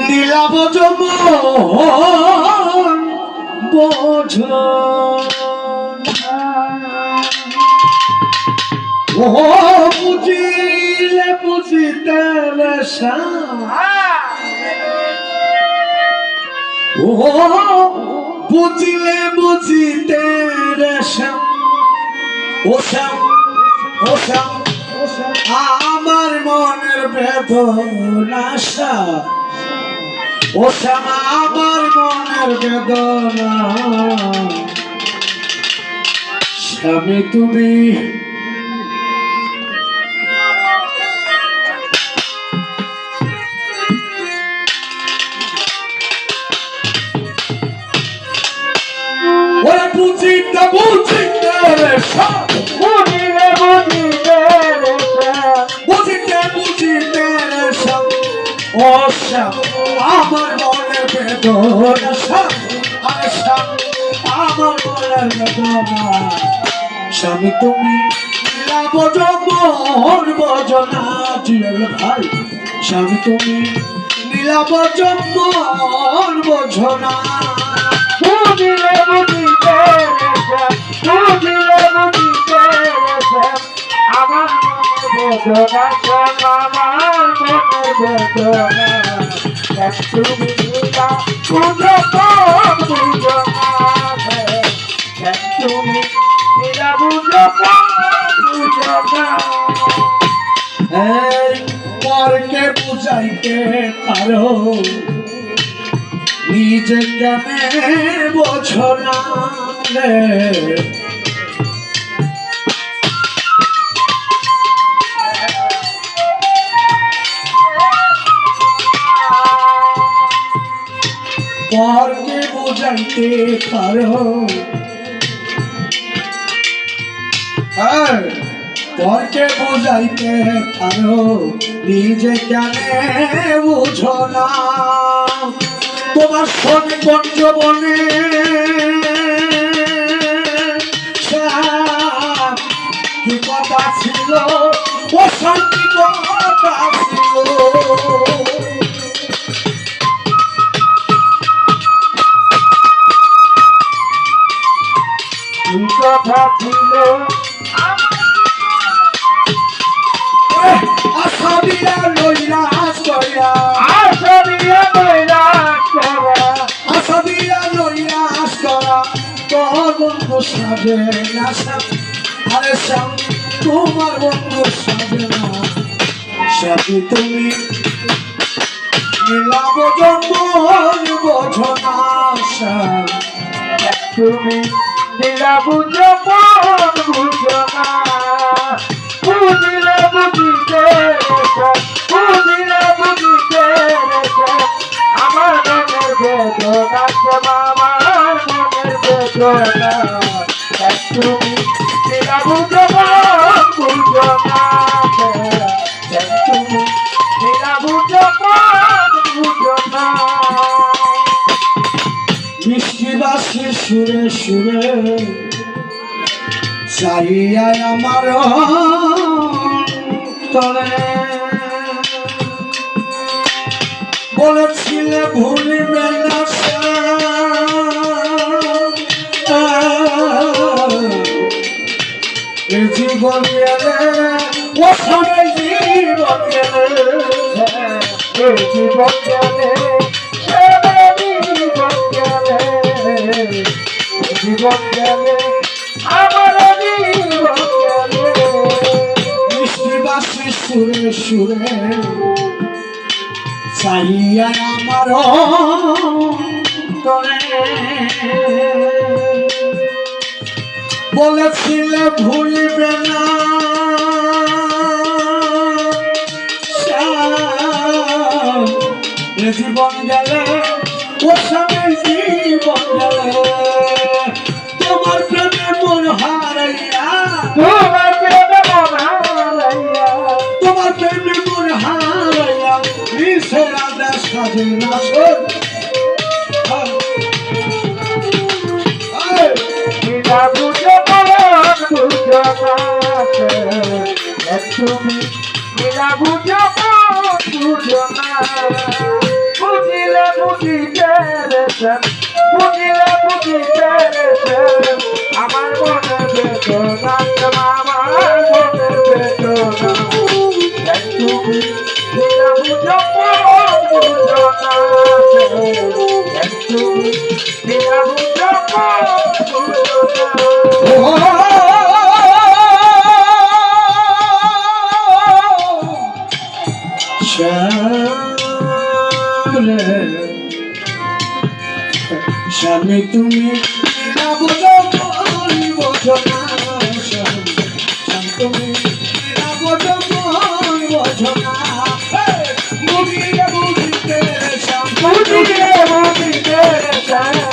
নীলাব বোঝ ও বুঝিলে বুঝিতে ও বুঝিলে বুঝিতে রেশম ও শ্যাম ও শ্যাম আমার মনের বেদনা সা ও শ্যাম আমার মনের বেদনা। স্বামী তুমি ওরে বুঝিতে বুঝিতে রে সব সব আমার মনের বেদনা সব আমার মনের বেদনা। স্বামী তুমি লীলা বোঝো মোহন বোঝো না জিয়াল ভাই। স্বামী তুমি বোঝো মোহন পরকে বুঝাইতে পারো? নিজে কেনে বোঝো না পরকে বোঝাইতে পারো। হ্যাঁ পরকে বোঝাইতে পারো নিজে কেন বুঝো না। তোমার সঙ্গে পঞ্চবনে কথা ছিল আসামিরা লইরা কইরা আসরিয়া বইরা করা আসামিরা লইরা করা তোর বন্ধু সাজে না আরে সাম তোমার বন্ধু সাজে না সাথে তুমি মিলাব জন্ম বোঝো না সাম তুমি দিলা বুঝো বুঝো না বুঝিলে বুঝিতে বুঝিলে বুঝিতে আমার মনের বেদনা আমার মনের বেদনা। তুমি দিলা বুঝো বুঝো না তুমি দিলা বুঝো সুরে সুরে চাইয়াই আমার তরে বলেছিলে ভুলিবে না জীবন গেলে ও জীবন গেলে, আমার জীবন গেলে। মিষ্টি বাসি সুরে সুরে চাইয়া আমার বলেছিলে ভুলবে না জীবন গেলে তোমার প্রেমে মন হারাইয়া নিশে রাধা সাজে না শোন বিনা বুঝো মন বুঝো না তুমি বিনা বুঝো বুঝো না বুঝি বুঝিতে বুঝিলে বুঝিতে আমার মনে বেদনা স্বামী তুমি বোঝো বোঝো না time.